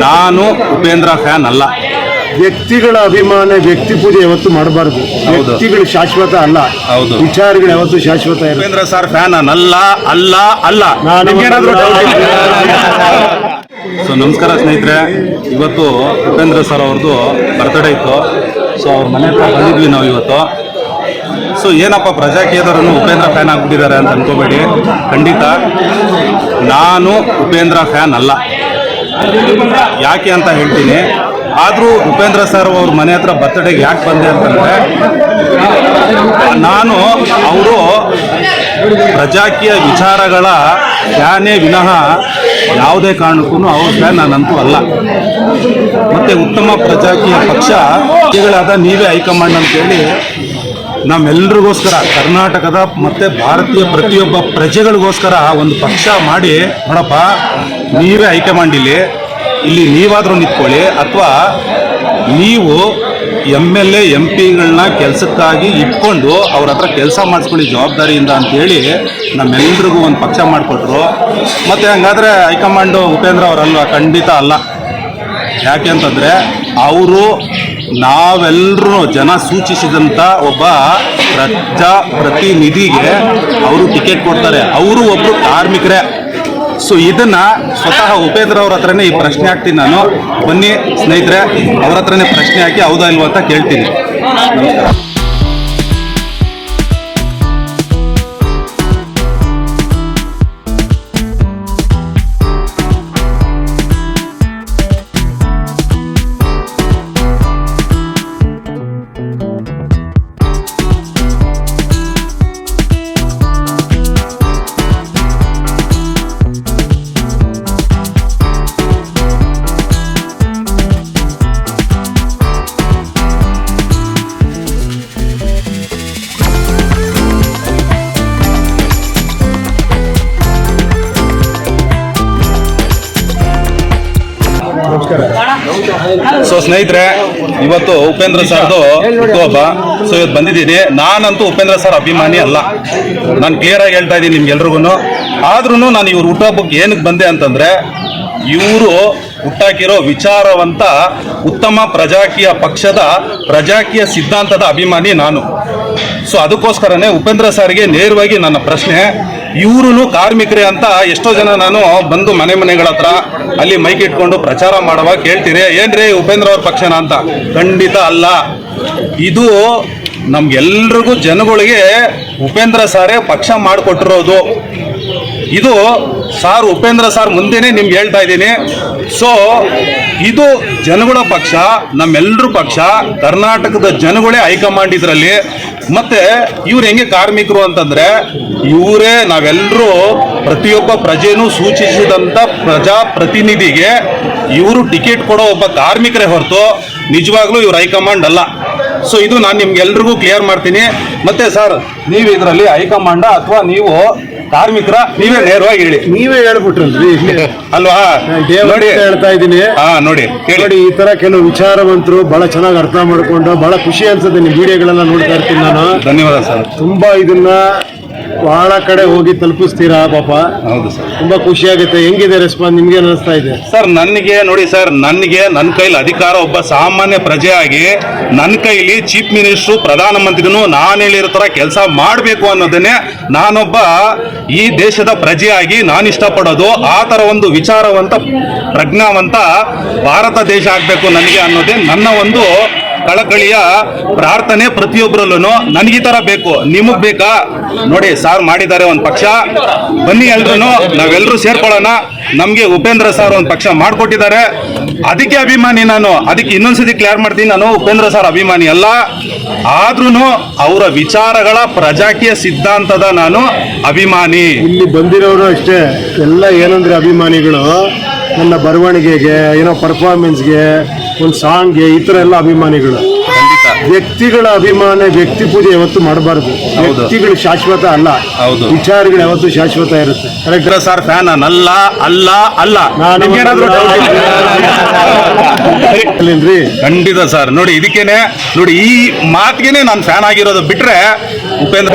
ನಾನು ಉಪೇಂದ್ರ ಫ್ಯಾನ್ ಅಲ್ಲ. ವ್ಯಕ್ತಿಗಳ ಅಭಿಮಾನ ವ್ಯಕ್ತಿ ಪೂಜೆ ಯಾವತ್ತು ಮಾಡಬಾರ್ದು. ವ್ಯಕ್ತಿಗಳು ಶಾಶ್ವತ ಅಲ್ಲ. ಹೌದು. ವಿಚಾರಗಳು ಯಾವತ್ತು ಶಾಶ್ವತ ಉಪೇಂದ್ರ ಸರ್ ಫ್ಯಾನ್ ಅಲ್ಲ ಅಲ್ಲ. ಅಲ್ಲ ಸೊ ನಮಸ್ಕಾರ ಸ್ನೇಹಿತರೆ. ಇವತ್ತು ಉಪೇಂದ್ರ ಸರ್ ಅವ್ರದ್ದು ಬರ್ತ್ಡೇ ಇತ್ತು. ಸೊ ಅವ್ರ ಮನೆ ಹತ್ರ ಬಂದಿದ್ವಿ ನಾವು ಇವತ್ತು. ಸೊ ಏನಪ್ಪ ಪ್ರಜಾಕೀಯದವರನ್ನು ಉಪೇಂದ್ರ ಫ್ಯಾನ್ ಆಗ್ಬಿಟ್ಟಿದ್ದಾರೆ ಅಂತ ಅನ್ಕೋಬೇಡಿ. ಖಂಡಿತ ನಾನು ಉಪೇಂದ್ರ ಫ್ಯಾನ್ ಅಲ್ಲ. ಯಾಕೆ ಅಂತ ಹೇಳ್ತೀನಿ. ಆದರೂ ಉಪೇಂದ್ರ ಸರ್ ಅವ್ರ ಮನೆ ಹತ್ರ ಬರ್ತ್ಡೇಗೆ ಯಾಕೆ ಬಂದೆ ಅಂತಂದರೆ, ನಾನು ಅವರು ಪ್ರಜಾಕೀಯ ವಿಚಾರಗಳ ಫ್ಯಾನೇ ವಿನಃ ಯಾವುದೇ ಕಾರಣಕ್ಕೂ ಅವ್ರ ಫ್ಯಾನ್ ನಾನಂತೂ ಅಲ್ಲ. ಮತ್ತು ಉತ್ತಮ ಪ್ರಜಾಕೀಯ ಪಕ್ಷ ಈಗಳಾದ ನೀವೇ ಹೈಕಮಾಂಡ್ ಅಂತೇಳಿ ನಮ್ಮೆಲ್ಲರಿಗೋಸ್ಕರ ಕರ್ನಾಟಕದ ಮತ್ತು ಭಾರತೀಯ ಪ್ರತಿಯೊಬ್ಬ ಪ್ರಜೆಗಳಿಗೋಸ್ಕರ ಒಂದು ಪಕ್ಷ ಮಾಡಿ ನೋಡಪ್ಪ ನೀವೇ ಹೈಕಮಾಂಡ್ ಇಲ್ಲಿ ಇಲ್ಲಿ ನೀವಾದರೂ ನಿಂತ್ಕೊಳ್ಳಿ, ಅಥವಾ ನೀವು ಎಂ ಎಲ್ ಎ, ಎಂ ಪಿಗಳನ್ನ ಕೆಲಸಕ್ಕಾಗಿ ಇಟ್ಕೊಂಡು ಅವ್ರ ಹತ್ರ ಕೆಲಸ ಮಾಡಿಸ್ಕೊಳ್ಳಿ ಜವಾಬ್ದಾರಿಯಿಂದ ಅಂತೇಳಿ ನಮ್ಮೆಲ್ಲರಿಗೂ ಒಂದು ಪಕ್ಷ ಮಾಡಿಕೊಟ್ರು. ಮತ್ತು ಹಂಗಾದರೆ ಹೈಕಮಾಂಡು ಉಪೇಂದ್ರ ಅವರಲ್ವ? ಖಂಡಿತ ಅಲ್ಲ. ಯಾಕೆ ಅಂತಂದರೆ ಅವರು ನಾವೆಲ್ಲರೂ ಜನ ಸೂಚಿಸಿದಂಥ ಒಬ್ಬ ಪ್ರಜಾ ಪ್ರತಿನಿಧಿಗೆ ಅವರು ಟಿಕೆಟ್ ಕೊಡ್ತಾರೆ. ಅವರು ಒಬ್ಬರು ಕಾರ್ಮಿಕರೇ. ಸೊ ಇದನ್ನ ಸ್ವತಃ ಉಪೇಂದ್ರ ಅವ್ರ ಹತ್ರನೇ ಈ ಪ್ರಶ್ನೆ ಹಾಕ್ತೀನಿ ನಾನು. ಬನ್ನಿ ಸ್ನೇಹಿತರೆ, ಅವ್ರ ಹತ್ರನೇ ಪ್ರಶ್ನೆ ಹಾಕಿ ಹೌದಾ ಇಲ್ವಾ ಅಂತ ಕೇಳ್ತೀನಿ. ಸೊ ಸ್ನೇಹಿತರೆ, ಇವತ್ತು ಉಪೇಂದ್ರ ಸರ್ದು ಹುಟ್ಟುಹಬ್ಬ ಸೊ ಇವತ್ತು ಬಂದಿದ್ದೀನಿ ನಾನಂತೂ ಉಪೇಂದ್ರ ಸರ್ ಅಭಿಮಾನಿ ಅಲ್ಲ. ನಾನು ಕ್ಲಿಯರ್ ಆಗಿ ಹೇಳ್ತಾ ಇದ್ದೀನಿ ನಿಮ್ಗೆಲ್ರಿಗೂ ಆದ್ರೂ ನಾನು ಇವ್ರ ಹುಟ್ಟುಹಬ್ಬಕ್ಕೆ ಏನಕ್ಕೆ ಬಂದೆ ಅಂತಂದ್ರೆ, ಇವರು ಹುಟ್ಟಾಕಿರೋ ವಿಚಾರವಂತ ಉತ್ತಮ ಪ್ರಜಾಕೀಯ ಪಕ್ಷದ ಪ್ರಜಾಕೀಯ ಸಿದ್ಧಾಂತದ ಅಭಿಮಾನಿ ನಾನು. ಸೊ ಅದಕ್ಕೋಸ್ಕರನೇ ಉಪೇಂದ್ರ ಸರ್ಗೆ ನೇರವಾಗಿ ನನ್ನ ಪ್ರಶ್ನೆ ಇವರು ಕಾರ್ಮಿಕರೇ ಅಂತ ಎಷ್ಟೋ ಜನ ನಾನು ಬಂದು ಮನೆ ಮನೆಗಳ ಹತ್ರ ಅಲ್ಲಿ ಮೈಕ್ ಇಟ್ಕೊಂಡು ಪ್ರಚಾರ ಮಾಡುವಾಗ ಕೇಳ್ತೀರಿ ಏನ್ರಿ ಉಪೇಂದ್ರ ಅವ್ರ ಪಕ್ಷನ ಅಂತ? ಖಂಡಿತ ಅಲ್ಲ. ಇದು ನಮ್ಗೆಲ್ರಿಗೂ ಜನಗಳಿಗೆ ಉಪೇಂದ್ರ ಸಾರೇ ಪಕ್ಷ ಮಾಡಿಕೊಟ್ಟಿರೋದು. ಇದು ಸಾರ್ ಉಪೇಂದ್ರ ಸಾರ್ ಮುಂದೆನೆ ನಿಮ್ಗೆ ಹೇಳ್ತಾ ಇದ್ದೀನಿ. ಸೊ ಇದು ಜನಗಳ ಪಕ್ಷ ನಮ್ಮೆಲ್ಲರ ಪಕ್ಷ, ಕರ್ನಾಟಕದ ಜನಗಳೇ ಹೈಕಮಾಂಡ್ ಇದರಲ್ಲಿ. ಮತ್ತೆ ಇವ್ರು ಹೆಂಗೆ ಕಾರ್ಮಿಕರು ಅಂತಂದ್ರೆ, ಇವರೇ ನಾವೆಲ್ಲರೂ ಪ್ರತಿಯೊಬ್ಬ ಪ್ರಜೆನೂ ಸೂಚಿಸಿದಂಥ ಪ್ರಜಾಪ್ರತಿನಿಧಿಗೆ ಇವರು ಟಿಕೆಟ್ ಕೊಡೋ ಒಬ್ಬ ಕಾರ್ಮಿಕರೇ ಹೊರತು ನಿಜವಾಗ್ಲೂ ಇವ್ರು ಹೈಕಮಾಂಡ್ ಅಲ್ಲ. ಸೊ ಇದು ನಾನು ನಿಮ್ಗೆಲ್ರಿಗೂ ಕ್ಲಿಯರ್ ಮಾಡ್ತೀನಿ. ಮತ್ತೆ ಸರ್ ನೀವು ಇದರಲ್ಲಿ ಹೈಕಮಾಂಡ ಅಥವಾ ನೀವು ಕಾರ್ಮಿಕರ ನೀವೇ ನೇರವಾಗಿ ಹೇಳಿ. ನೀವೇ ಹೇಳ್ಬಿಟ್ರಲ್ರಿ ಅಲ್ವಾ? ನೋಡಿ. ಹೇಳ್ತಾ ಇದ್ದೀನಿ. ಹಾ ನೋಡಿ ನೋಡಿ ಈ ತರ ಕೆಲವು ವಿಚಾರವಂತರು ಬಹಳ ಚೆನ್ನಾಗಿ ಅರ್ಥ ಮಾಡ್ಕೊಂಡು ಬಹಳ ಖುಷಿ ಅನ್ಸುತ್ತೆ ನಿಮ್ ವಿಡಿಯೋಗಳೆಲ್ಲ ನೋಡ್ತಾ ಇರ್ತೀನಿ ನಾನು. ಧನ್ಯವಾದ ಸರ್. ತುಂಬಾ ಇದನ್ನ ಬಹಳ ಕಡೆ ಹೋಗಿ ತಲುಪಿಸ್ತೀರಾ ಪಾಪ? ಹೌದು ಸರ್. ತುಂಬಾ ಖುಷಿ ಆಗುತ್ತೆ ಹೆಂಗಿದೆ ರೆಸ್ಪಾನ್ಸ್ ನಿಮ್ಗೆ ಅನಿಸ್ತಾ ಇದೆ? ಸರ್ ನನಗೆ ನೋಡಿ ಸರ್ ನನಗೆ ನನ್ನ ಕೈಲಿ ಅಧಿಕಾರ ಒಬ್ಬ ಸಾಮಾನ್ಯ ಪ್ರಜೆಯಾಗಿ ನನ್ನ ಕೈಲಿ ಚೀಫ್ ಮಿನಿಸ್ಟ್ರು ಪ್ರಧಾನಮಂತ್ರಿನೂ ನಾನು ಹೇಳಿರೋ ಥರ ಕೆಲಸ ಮಾಡಬೇಕು ಅನ್ನೋದನ್ನೇ ನಾನೊಬ್ಬ ಈ ದೇಶದ ಪ್ರಜೆಯಾಗಿ ನಾನು ಇಷ್ಟಪಡೋದು. ಆ ಥರ ಒಂದು ವಿಚಾರವಂತ ಪ್ರಜ್ಞಾವಂತ ಭಾರತ ದೇಶ ಆಗಬೇಕು ನನಗೆ ಅನ್ನೋದೇ ನನ್ನ ಒಂದು ಕಳಕಳಿಯ ಪ್ರಾರ್ಥನೆ ಪ್ರತಿಯೊಬ್ಬರಲ್ಲೂ ನನಗೆ ಥರ ಬೇಕು, ನಿಮಗೆ ಬೇಕಾ? ನೋಡಿ, ಸಾರ್ ಮಾಡಿದ್ದಾರೆ ಒಂದು ಪಕ್ಷ. ಬನ್ನಿ ಎಲ್ರು ನಾವೆಲ್ಲರೂ ಸೇರ್ಕೊಳ್ಳೋಣ. ನಮಗೆ ಉಪೇಂದ್ರ ಸರ್ ಒಂದು ಪಕ್ಷ ಮಾಡಿಕೊಟ್ಟಿದ್ದಾರೆ. ಅದಕ್ಕೆ ಅಭಿಮಾನಿ ನಾನು. ಅದಕ್ಕೆ ಇನ್ನೊಂದ್ಸತಿ ಕ್ಲಿಯರ್ ಮಾಡ್ತೀನಿ. ನಾನು ಉಪೇಂದ್ರ ಸರ್ ಅಭಿಮಾನಿ ಅಲ್ಲ. ಆದ್ರೂ ಅವರ ವಿಚಾರಗಳ ಪ್ರಜಾಕೀಯ ಸಿದ್ಧಾಂತದ ನಾನು ಅಭಿಮಾನಿ. ಇಲ್ಲಿ ಬಂದಿರೋರು ಅಷ್ಟೇ. ಎಲ್ಲ ಏನಂದ್ರೆ ಅಭಿಮಾನಿಗಳು. ನನ್ನ ಬರವಣಿಗೆಗೆ, ಏನೋ ಪರ್ಫಾರ್ಮೆನ್ಸ್ಗೆ ಒಂದು ಸಾಂಗ್ಗೆ ಈ ಥರ ಎಲ್ಲ ಅಭಿಮಾನಿಗಳು. ವ್ಯಕ್ತಿಗಳ ಅಭಿಮಾನ ವ್ಯಕ್ತಿ ಪೂಜೆ ಯಾವತ್ತು ಮಾಡಬಾರ್ದು. ಹೌದು. ವ್ಯಕ್ತಿಗಳು ಶಾಶ್ವತ ಅಲ್ಲ. ಹೌದು. ವಿಚಾರಗಳು ಯಾವತ್ತು ಶಾಶ್ವತ ಇರುತ್ತೆ. ಕರೆಕ್ಟ್ ಸರ್ ಫ್ಯಾನ್ ಅಲ್ಲ ಅಲ್ಲ ಅಲ್ಲ? ಅಲ್ಲೇನ್ರಿ ಖಂಡಿತ ಸರ್. ನೋಡಿ ಇದಕ್ಕೇನೆ ನೋಡಿ ಈ ಮಾತಿಗೆನೆ ನಾನು ಫ್ಯಾನ್ ಆಗಿರೋದು ಬಿಟ್ರೆ ಉಪೇಂದ್ರ